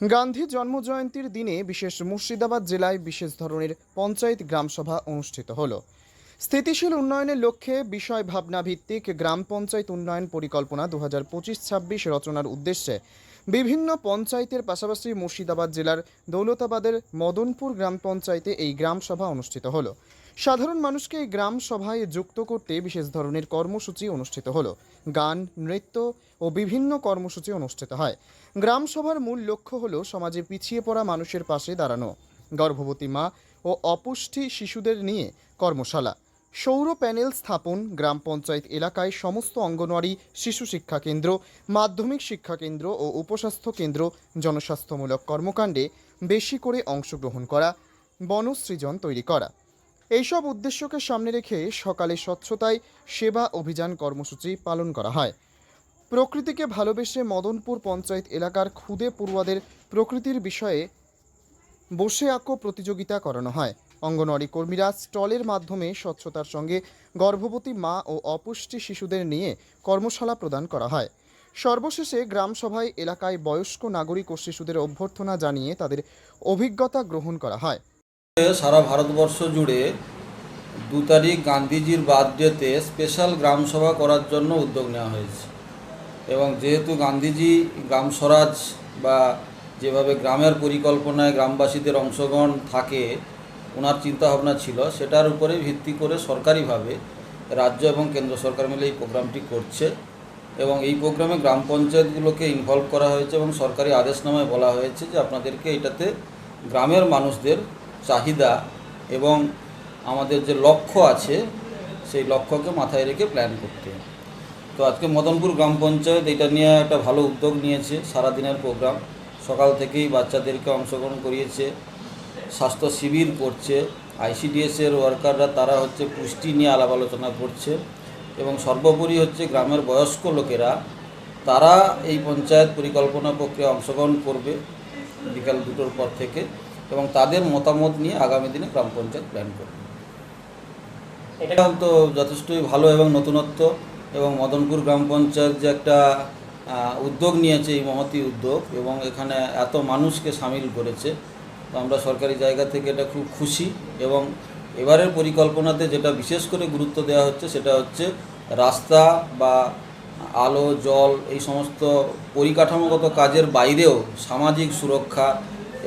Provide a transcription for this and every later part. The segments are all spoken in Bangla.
গান্ধী জন্মজয়ন্তীর দিনে বিশেষ মুর্শিদাবাদ জেলায় বিশেষ ধরনের পঞ্চায়েত গ্রামসভা অনুষ্ঠিত হল। স্থিতিশীল উন্নয়নের লক্ষ্যে বিষয় ভাবনা ভিত্তিক গ্রাম পঞ্চায়েত উন্নয়ন পরিকল্পনা দু হাজার পঁচিশ ছাব্বিশ রচনার উদ্দেশ্যে বিভিন্ন পঞ্চায়েতের পাশাপাশি মুর্শিদাবাদ জেলার দৌলতাবাদের মদনপুর গ্রাম পঞ্চায়েতে এই গ্রাম সভা অনুষ্ঠিত হলো। সাধারণ মানুষকে গ্রাম সভায় যুক্ত করতে বিশেষ ধরনের কর্মসূচি অনুষ্ঠিত হলো। গান, নৃত্য ও বিভিন্ন কর্মসূচি অনুষ্ঠিত হয়। গ্রাম সভার মূল লক্ষ্য হলো সমাজে পিছিয়ে পড়া মানুষের পাশে দাঁড়ানো। গর্ভবতী মা ও অপুষ্টি শিশুদের নিয়ে কর্মশালা। সৌর প্যানেল স্থাপন, গ্রাম পঞ্চায়েত এলাকায় সমস্ত অঙ্গনওয়াড়ি, শিশু শিক্ষা কেন্দ্র, মাধ্যমিক শিক্ষা কেন্দ্র ও উপস্বাস্থ্য কেন্দ্র জনস্বাস্থ্যমূলক কর্মকাণ্ডে বেশি করে অংশগ্রহণ করা, বনসৃজন তৈরি করা। এইসব উদ্দেশ্যকে সামনে রেখে সকালে স্বচ্ছতায় সেবা অভিযান কর্মসূচি পালন করা হয়। প্রকৃতিকে ভালোবেসে মদনপুর পঞ্চায়েত এলাকার ক্ষুদে পড়ুয়াদের প্রকৃতির বিষয়ে বসে আঁকো প্রতিযোগিতা করানো হয়। অঙ্গনওয়াড়ি কর্মীরা স্টলের মাধ্যমে স্বচ্ছতার সঙ্গে গর্ভবতী মা ও অপুষ্টি শিশুদের নিয়ে কর্মশালা প্রদান করা হয়। সর্বশেষে গ্রাম সভায় এলাকায় বয়স্ক নাগরিক ও শিশুদের অভ্যর্থনা জানিয়ে তাদের অভিজ্ঞতা গ্রহণ করা হয়। সারা ভারতবর্ষ জুড়ে দু তারিখ গান্ধীজির বার্থডেতে স্পেশাল গ্রাম সভা করার জন্য উদ্যোগ নেওয়া হয়েছে। এবং যেহেতু গান্ধীজি গ্রাম স্বরাজ বা যেভাবে গ্রামের পরিকল্পনায় গ্রামবাসীদের অংশগ্রহণ থাকে, ওনার চিন্তাভাবনা ছিল, সেটার উপরে ভিত্তি করে সরকারিভাবে রাজ্য এবং কেন্দ্র সরকার মিলে এই প্রোগ্রামটি করছে এবং এই প্রোগ্রামে গ্রাম পঞ্চায়েতগুলোকে ইনভলভ করা হয়েছে এবং সরকারি আদেশনামায় বলা হয়েছে যে আপনাদেরকে এটাতে গ্রামের মানুষদের চাহিদা এবং আমাদের যে লক্ষ্য আছে, সেই লক্ষ্যকে মাথায় রেখে প্ল্যান করতে। তো আজকে মদনপুর গ্রাম পঞ্চায়েত এটা নিয়ে একটা ভালো উদ্যোগ নিয়েছে, সারাদিনের প্রোগ্রাম সকাল থেকেই বাচ্চাদেরকে অংশগ্রহণ করিয়েছে, স্বাস্থ্য শিবির করছে আইসিডিএসের ওয়ার্কাররা তারা হচ্ছে পুষ্টি নিয়ে আলাপ আলোচনা করছে এবং সর্বোপরি হচ্ছে গ্রামের বয়স্ক লোকেরা, তারা এই পঞ্চায়েত পরিকল্পনা প্রক্রিয়া অংশগ্রহণ করবে বিকাল দুটোর পর থেকে। এবং তাদের মতামত নিয়ে আগামী দিনে গ্রাম পঞ্চায়েত প্ল্যান করবে। এটা তো যথেষ্টই ভালো এবং নতুনত্ব এবং মদনপুর গ্রাম পঞ্চায়েত যে একটা উদ্যোগ নিয়েছে এই মহতি উদ্যোগ এবং এখানে এত মানুষকে সামিল করেছে, তো আমরা সরকারি জায়গা থেকে এটা খুব খুশি এবং এবারের পরিকল্পনাতে যেটা বিশেষ করে গুরুত্ব দেওয়া হচ্ছে সেটা হচ্ছে রাস্তা বা আলো, জল এই সমস্ত পরিকাঠামোগত কাজের বাইরেও সামাজিক সুরক্ষা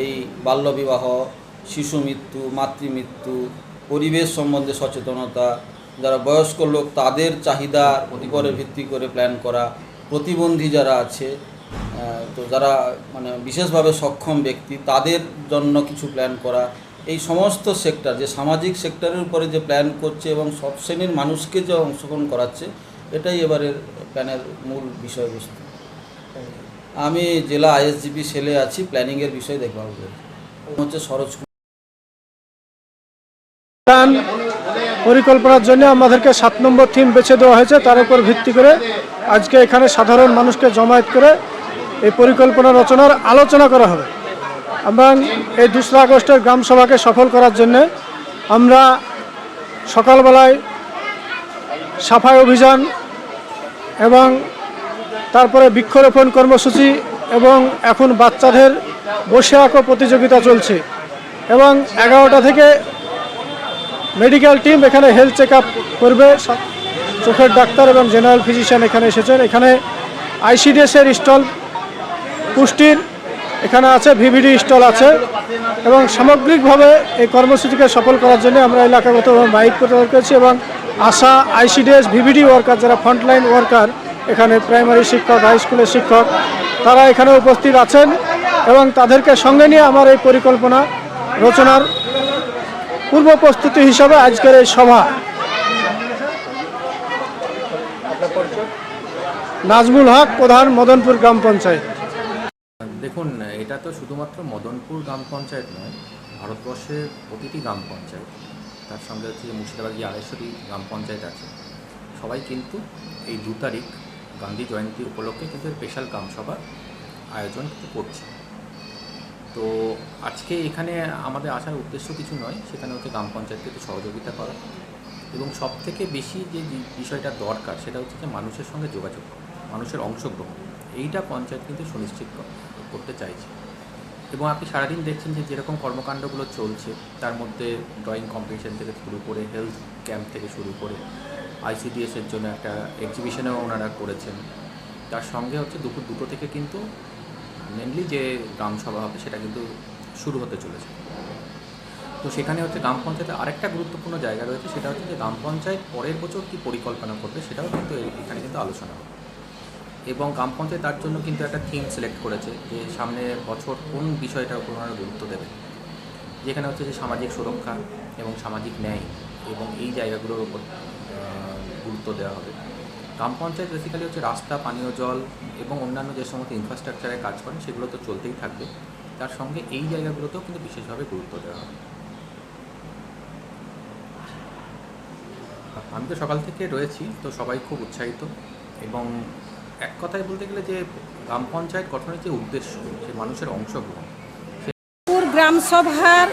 এই বাল্যবিবাহ, শিশু মৃত্যু মাতৃমৃত্যু পরিবেশ সম্বন্ধে সচেতনতা, যারা বয়স্ক লোক তাদের চাহিদা উপরে ভিত্তি করে প্ল্যান করা, প্রতিবন্ধী যারা আছে তো যারা মানে বিশেষভাবে সক্ষম ব্যক্তি, তাদের জন্য কিছু প্ল্যান করা। এই সমস্ত সেক্টর যে সামাজিক সেক্টরের উপরে যে প্ল্যান করছে এবং সব শ্রেণির মানুষকে যে অংশগ্রহণ করাচ্ছে, এটাই এবারের প্ল্যানের মূল বিষয়বস্তু। আমি জেলা আইএসজিপি সেলে আছি প্ল্যানিংয়ের বিষয় করি হচ্ছে সরোজ পরিকল্পনার জন্য আমাদেরকে সাত নম্বর থিম বেছে দেওয়া হয়েছে, তার উপর ভিত্তি করে আজকে এখানে সাধারণ মানুষকে জমায়েত করে এই পরিকল্পনা রচনার আলোচনা করা হবে। এবং এই দোসরা আগস্টের গ্রাম সভাকে সফল করার জন্য আমরা সকালবেলায় সাফাই অভিযান এবং তারপরে বৃক্ষরোপণ কর্মসূচি এবং এখন বাচ্চাদের বসে আঁকো প্রতিযোগিতা চলছে। এবং এগারোটা থেকে মেডিকেল টিম এখানে হেলথ চেক করবে। চোখের ডাক্তার এবং জেনারেল ফিজিশিয়ান এখানে এসেছেন। এখানে আইসিডিএসের স্টল পুষ্টির এখানে আছে, ভিভিডি স্টল আছে এবং সামগ্রিকভাবে এই কর্মসূচিকে সফল করার জন্য আমরা এলাকাগতভাবে বাইক প্রদান করেছি এবং আশা আইসিডিএস, ভিভিডি ওয়ার্কার, যারা ফ্রন্টলাইন ওয়ার্কার এখানে প্রাইমারি শিক্ষক, হাই স্কুলের শিক্ষক, তারা এখানে উপস্থিত আছেন এবং তাদেরকে সঙ্গে নিয়ে আমার এই পরিকল্পনা রচনার পূর্ব প্রস্তুতি হিসাবে আজকের এই সভা। নাজমুল হক, প্রধান মদনপুর গ্রাম পঞ্চায়েত। দেখুন, এটা তো শুধুমাত্র মদনপুর গ্রাম পঞ্চায়েত নয়, ভারতবর্ষের প্রতিটি গ্রাম পঞ্চায়েত। তার সঙ্গে হচ্ছে মুর্শিদাবাদ আড়াইশোটি গ্রাম পঞ্চায়েত আছে, সবাই কিন্তু এই দু তারিখ গান্ধী জয়ন্তী উপলক্ষে কিন্তু স্পেশাল গ্রামসভার আয়োজন কিন্তু করছে। তো আজকে এখানে আমাদের আসার উদ্দেশ্য কিছু নয়, সেখানে হচ্ছে গ্রাম পঞ্চায়েতকে একটু সহযোগিতা করা এবং সব থেকে বেশি যে বিষয়টা দরকার সেটা হচ্ছে যে মানুষের সঙ্গে যোগাযোগ মানুষের অংশগ্রহণ। এইটা পঞ্চায়েত কিন্তু সুনিশ্চিত করতে চাইছে। এবং আপনি সারাদিন দেখছেন যে যেরকম কর্মকাণ্ডগুলো চলছে, তার মধ্যে ড্রয়িং কম্পিটিশন থেকে শুরু করে হেলথ ক্যাম্প থেকে শুরু করে আইসিডিএস এর জন্য একটা এক্সিবিশনেও ওনারা করেছেন। তার সঙ্গে হচ্ছে দুপুর দুটো থেকে কিন্তু মেনলি যে গ্রাম সভা হবে সেটা কিন্তু শুরু হতে চলেছে। তো সেখানে হচ্ছে গ্রাম পঞ্চায়েতের আরেকটা গুরুত্বপূর্ণ জায়গা রয়েছে, সেটা হচ্ছে যে গ্রাম পঞ্চায়েত পরের বছর কী পরিকল্পনা করবে সেটাও কিন্তু এখানে কিন্তু আলোচনা হবে। এবং গ্রাম পঞ্চায়েত তার জন্য কিন্তু একটা থিম সিলেক্ট করেছে যে সামনে বছর কোন বিষয়টার উপর ওনারা গুরুত্ব দেবে যেখানে হচ্ছে যে সামাজিক সুরক্ষা এবং সামাজিক ন্যায় এবং এই জায়গাগুলোর উপর। গুরুত্ব দেওয়া হবে। গ্রাম পঞ্চায়েত বেসিক্যালি হচ্ছে রাস্তা, পানীয় জল এবং অন্যান্য যে সমস্ত ইনফ্রাস্ট্রাকচারে কাজ করেন, সেগুলো তো চলতেই থাকবে। তার সঙ্গে এই জায়গাগুলোতেও কিন্তু বিশেষভাবে গুরুত্ব দেওয়া হবে। আমি তো সকাল থেকে রয়েছি, তো সবাই খুব উৎসাহিত। এবং এক কথায় বলতে গেলে যে গ্রাম পঞ্চায়েত গঠনের যে উদ্দেশ্য, সে মানুষের অংশগ্রহণ গ্রাম সভার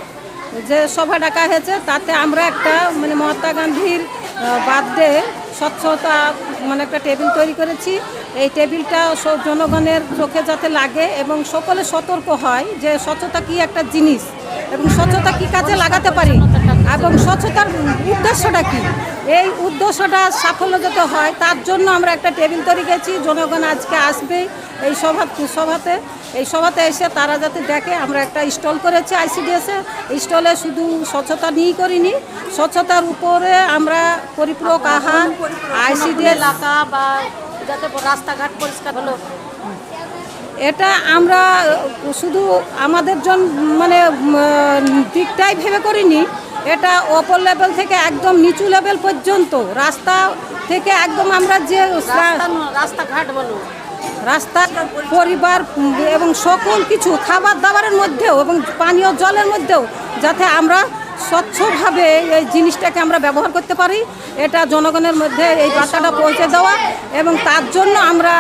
যে সভা ডাকা হয়েছে, তাতে আমরা একটা মানে মহাত্মা গান্ধীর বার্থডে স্বচ্ছতা মানে একটা টেবিল তৈরি করেছি। এই টেবিলটা জনগণের চোখে যাতে লাগে এবং সকলে সতর্ক হয় যে স্বচ্ছতা কি একটা জিনিস। এবং স্বচ্ছতা কি কাজে লাগাতে পারি? এবং স্বচ্ছতার উদ্দেশ্যটা কি? এই উদ্দেশ্যটা সাফল্য যাতে হয় তার জন্য আমরা একটা টেবিল তৈরি গেছি জনগণ আজকে আসবে এই সভা সভাতে। এই সভাতে এসে তারা যাতে দেখে আমরা একটা স্টল করেছি আইসিডিএসে স্টলে শুধু স্বচ্ছতা নিয়েই করিনি স্বচ্ছতার উপরে আমরা পরিপূরক আহার আইসিডিএস এলাকা বা যাতে রাস্তাঘাট পরিষ্কার হলো? এটা আমরা শুধু আমাদের জন মানে দিকটাই ভেবে করিনি এটা অপর লেভেল থেকে একদম নিচু লেভেল পর্যন্ত রাস্তা থেকে একদম আমরা যে রাস্তাঘাট বলো। রাস্তা পরিবার এবং সকল কিছু খাবার দাবারের মধ্যেও এবং পানীয় জলের মধ্যেও যাতে আমরা স্বচ্ছভাবে এই জিনিসটাকে আমরা ব্যবহার করতে পারি। এটা জনগণের মধ্যে এই বার্তাটা পৌঁছে দেওয়া এবং তার জন্য আমরা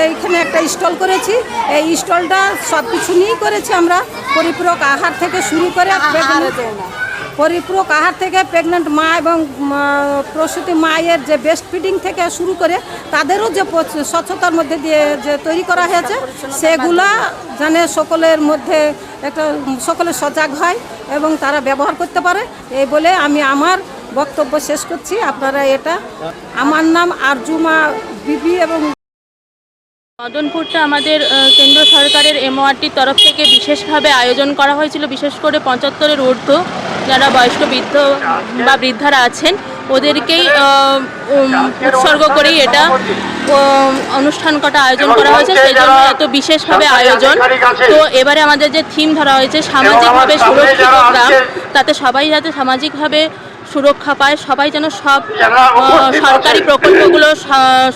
এইখানে একটা স্টল করেছি। এই স্টলটা সব কিছু নিয়েই করেছি আমরা। পরিপূরক আহার থেকে শুরু করে পরিপূরক আহার থেকে প্রেগনেন্ট মা এবং প্রসূতি মায়ের যে বেস্ট ফিডিং থেকে শুরু করে তাদেরও যে স্বচ্ছতার মধ্যে দিয়ে যে তৈরি করা হয়েছে সেগুলা যেন সকলের মধ্যে একটা সকলে সজাগ হয় এবং তারা ব্যবহার করতে পারে। এই বলে আমি আমার বক্তব্য শেষ করছি। আপনারা এটা আমার নাম আরজুমা বিবি এবং মদনপুরটা আমাদের কেন্দ্র সরকারের এমওআরটির তরফ থেকে বিশেষভাবে আয়োজন করা হয়েছিল বিশেষ করে পঁচাত্তরের ঊর্ধ্ব যারা বয়স্ক বৃদ্ধ বা বৃদ্ধারা আছেন ওদেরকেই উৎসর্গ করেই এটা অনুষ্ঠান কটা আয়োজন করা হয়েছে সেই জন্য এত বিশেষভাবে আয়োজন। তো এবারে আমাদের যে থিম ধরা হয়েছে সামাজিকভাবে সুরক্ষিত গ্রাম তাতে সবাই যাতে সামাজিকভাবে সুরক্ষা পায় সবাই যেন সব সরকারি প্রকল্পগুলো স-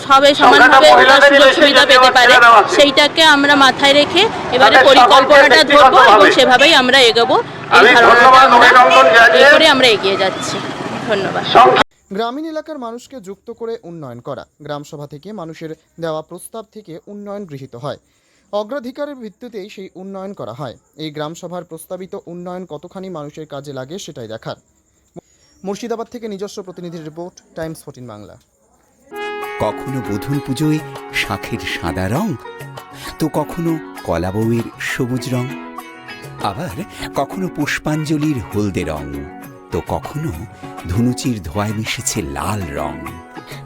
সবে সমানভাবে সুযোগ সুবিধা পেতে পারে। সেইটাকে আমরা মাথায় রেখে এবারে পরিকল্পনাটা ধরবো এবং সেভাবেই আমরা এগোবো। এই ধারণাটা আমরা করে আমরা এগিয়ে যাচ্ছি। ধন্যবাদ। গ্রামীণ এলাকার মানুষকে যুক্ত করে উন্নয়ন করা গ্রামসভা থেকে মানুষের দেওয়া প্রস্তাব থেকে উন্নয়ন গৃহীত হয়। অগ্রাধিকারের ভিত্তিতেই সেই উন্নয়ন করা হয়। এই গ্রামসভার প্রস্তাবিত উন্নয়ন কতখানি মানুষের কাজে লাগে সেটাই দেখার। মুর্শিদাবাদ থেকে নিজস্ব প্রতিনিধির রিপোর্ট টাইমস ফোর্টিন বাংলা। কখনো বধূর পুজোয় শাঁখের সাদা রং? তো কখনো কলা বউয়ের সবুজ রং? আবার কখনো পুষ্পাঞ্জলির হলদে রং? তো কখনো ধুনুচির ধোয়ায় মিশেছে লাল রং?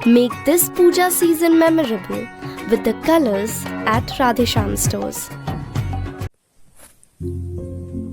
Make this puja season memorable with the colors at Radhesham stores.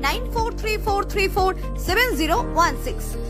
9434347016.